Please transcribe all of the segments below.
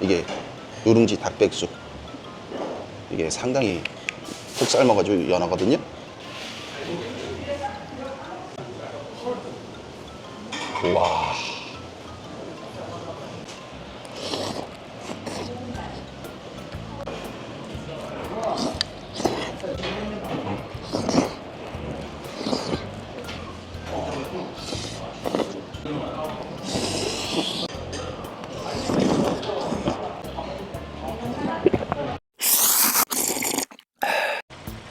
이게 누룽지 닭백숙. 이게 상당히 푹 삶아가지고 연하거든요. 와.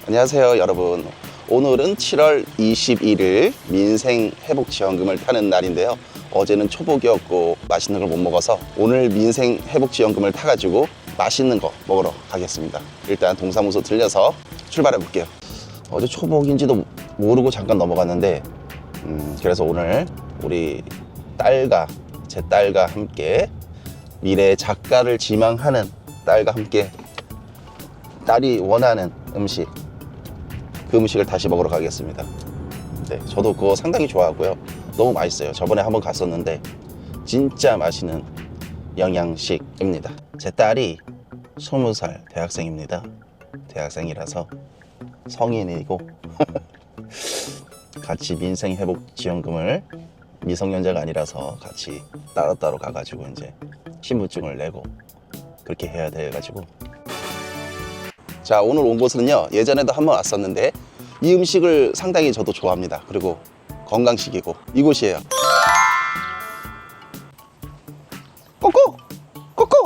안녕하세요, 여러분. 오늘은 7월 21일 민생회복지원금을 타는 날인데요. 어제는 초복이었고 맛있는 걸 못 먹어서 오늘 민생회복지원금을 타가지고 맛있는 거 먹으러 가겠습니다. 일단 동사무소 들려서 출발해 볼게요. 어제 초복인지도 모르고 잠깐 넘어갔는데, 음, 그래서 오늘 우리 딸과 제 딸과 함께 미래 작가를 지망하는 딸과 함께 딸이 원하는 음식 그 음식을 다시 먹으러 가겠습니다. 네, 저도 그거 상당히 좋아하고요. 너무 맛있어요. 저번에 한번 갔었는데 진짜 맛있는 영양식입니다. 제 딸이 20살 대학생입니다. 대학생이라서 성인이고 같이 민생회복지원금을 미성년자가 아니라서 같이 따로따로 가가지고 이제 신분증을 내고 그렇게 해야 돼가지고 자 오늘 온 곳은요 예전에도 한번 왔었는데 이 음식을 상당히 저도 좋아합니다. 그리고 건강식이고 이곳이에요. 꼬꼬 꼬꼬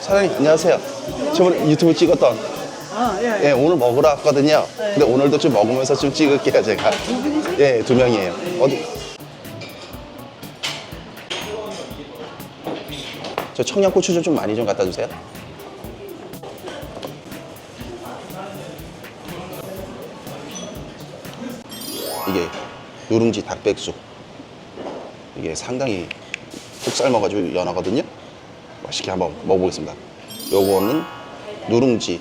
사장님 안녕하세요. 저번에 유튜브 찍었던 아, 예. 예. 오늘 먹으러 왔거든요. 근데 오늘도 좀 먹으면서 좀 찍을게요 제가. 예두 명이에요. 어디 저 청양고추 좀, 좀 많이 좀 갖다 주세요. 이게 누룽지 닭백숙. 이게 상당히 푹 삶아가지고 연하거든요. 맛있게 한번 먹어보겠습니다. 요거는 누룽지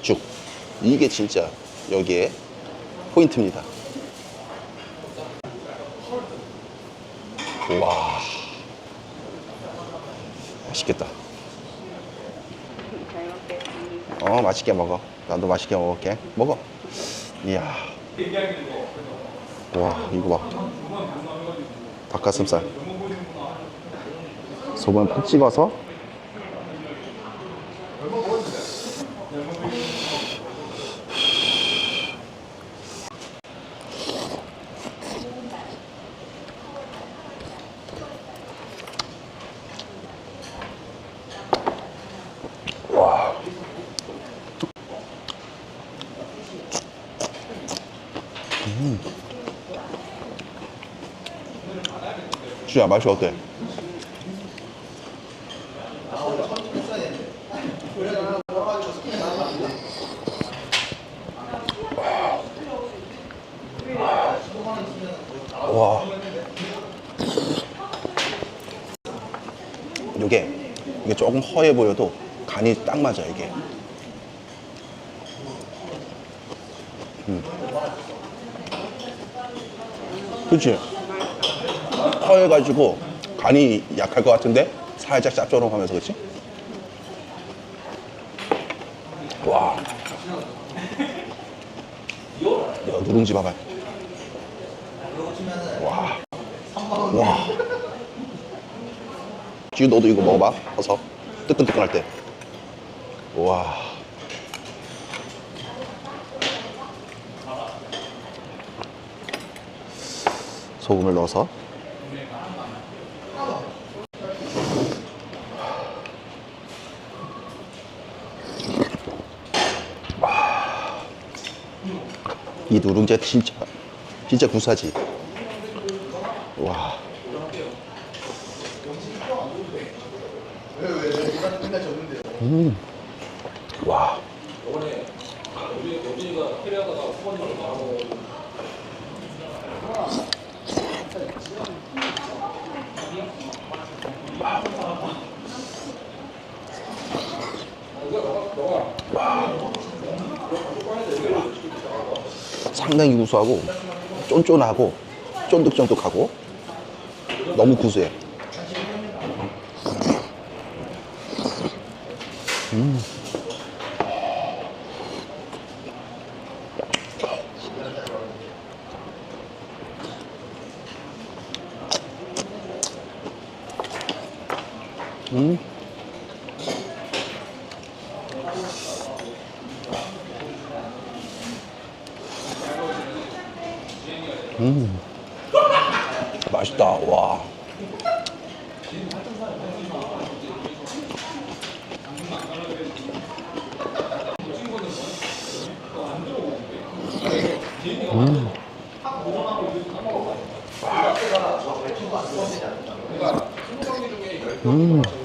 죽. 이게 진짜 여기에 포인트입니다. 와. 맛있겠다. 어, 맛있게 먹어. 나도 맛있게 먹을게. 먹어. 이야. 와, 이거 봐. 닭가슴살. 소금 푹 찍어서. 주야 맛이 어때? 와. 이게 이게 조금 허해 보여도 간이 딱 맞아 이게. 음. 그치? 허해가지고 간이 약할 것 같은데 살짝 짭조름하면서 그치? 와. 야, 누룽지 봐봐. 와. 와. 지우 너도 이거 먹어봐. 어서 뜨끈뜨끈할 때. 와. 소금을 넣어서 누룽지 진짜 진짜 구사지. 와. 음. 와. 상당히 구수하고 쫀쫀하고 쫀득쫀득하고 너무 구수해. 맛있 음. 음.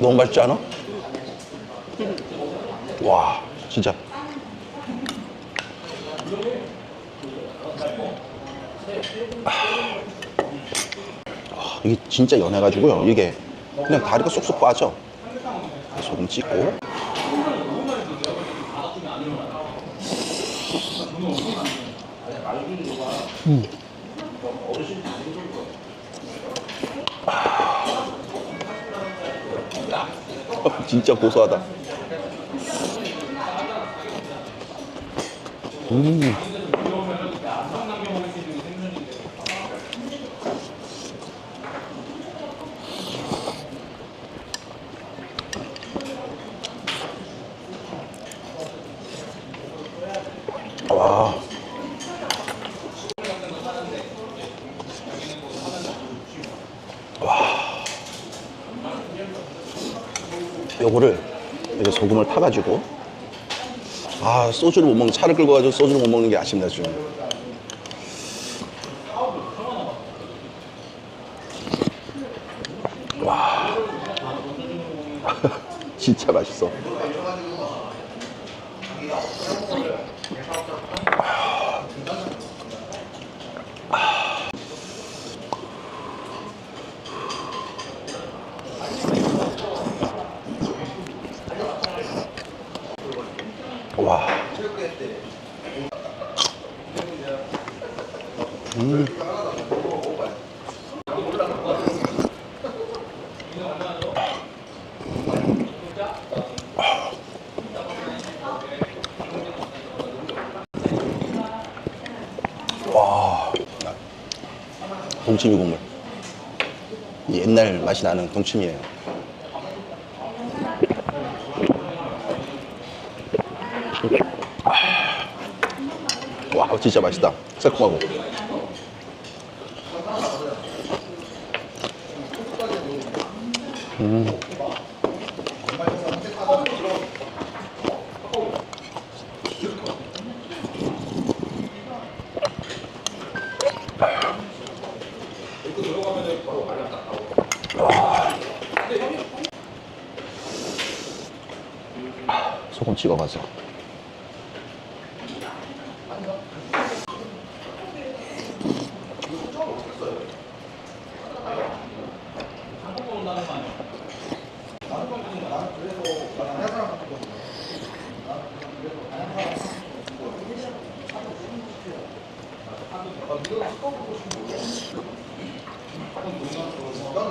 너무 맛있지 않아? 와, 진짜. 아, 이게 진짜 연해가지고요. 이게 그냥 다리가 쏙쏙 빠져. 소금 찍고. 진짜 고소하다. 와. 요거를 이렇게 타가지고 아 소주를 못 먹는 차를 끌고 가지고 소주를 못 먹는 게 아쉽네 좀. 와 진짜 맛있어. 와. 와. 동치미 국물. 옛날 맛이 나는 동치미예요. 와, 진짜 맛있다. 새콤하고. 소금 찍어가지고. 새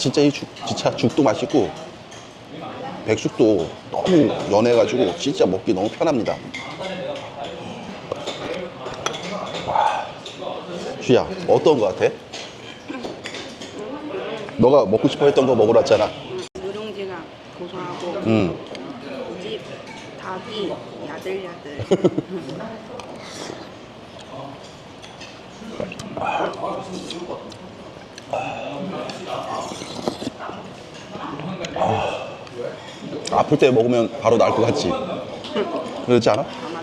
진짜 이 죽, 진짜 죽도 맛있고 백숙도 너무 연해가지고 진짜 먹기 너무 편합니다. 와, 주야 어떤 거 같아? 너가 먹고 싶어 했던 거 먹으러 왔잖아. 누룽지가 고소하고 음. 집 닭이 야들야들. 아플 때 먹으면 바로 나을 것 같지? 그렇지 않아? 아마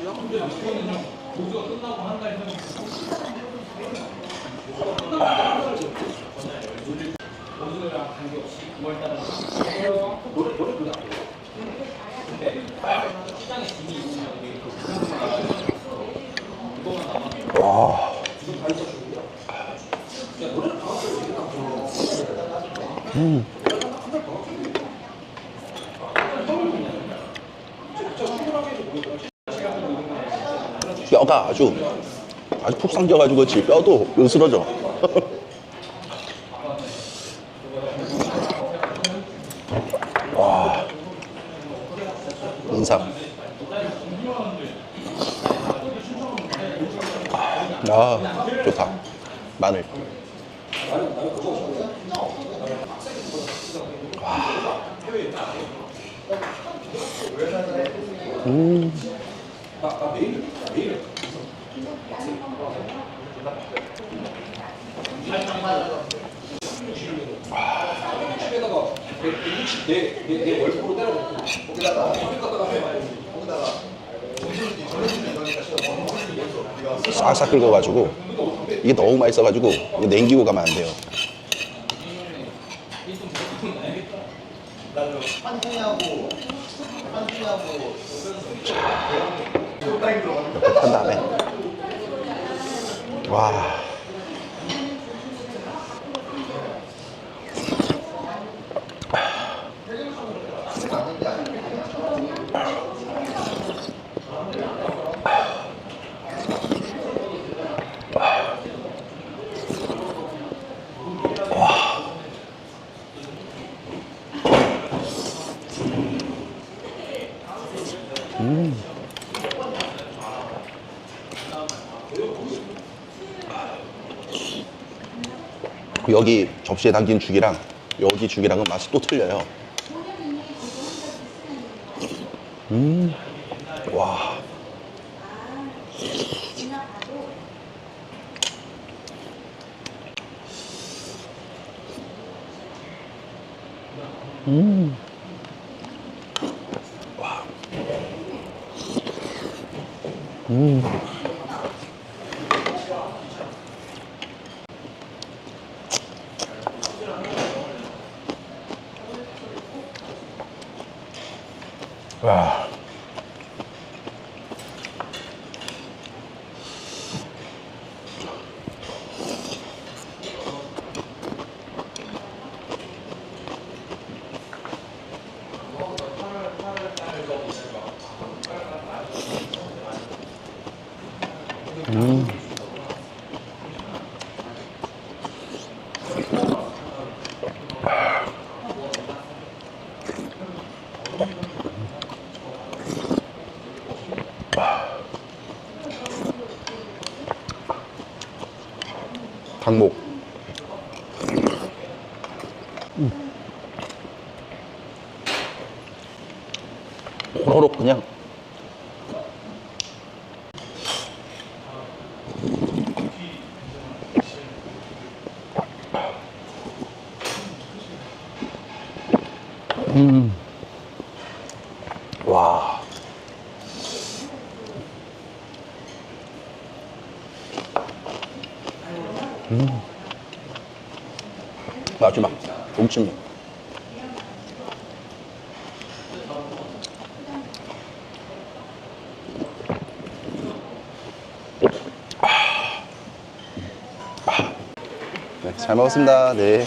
뼈가 아주 아주 푹 삼켜가지고 그렇지 뼈도 으스러져. 와 인삼. 아 좋다 마늘. 싹싹 긁어가지고 이게 너무 맛있어가지고 이거 냉기고 가면 안 돼요. 한 다음에 와. 여기 접시에 담긴 죽이랑 여기 죽이랑은 맛이 또 틀려요. 음, 와. 와. 닭목. 호로록 그냥. 음. 와. 마지막. 동치미. 네, 잘 먹었습니다. 네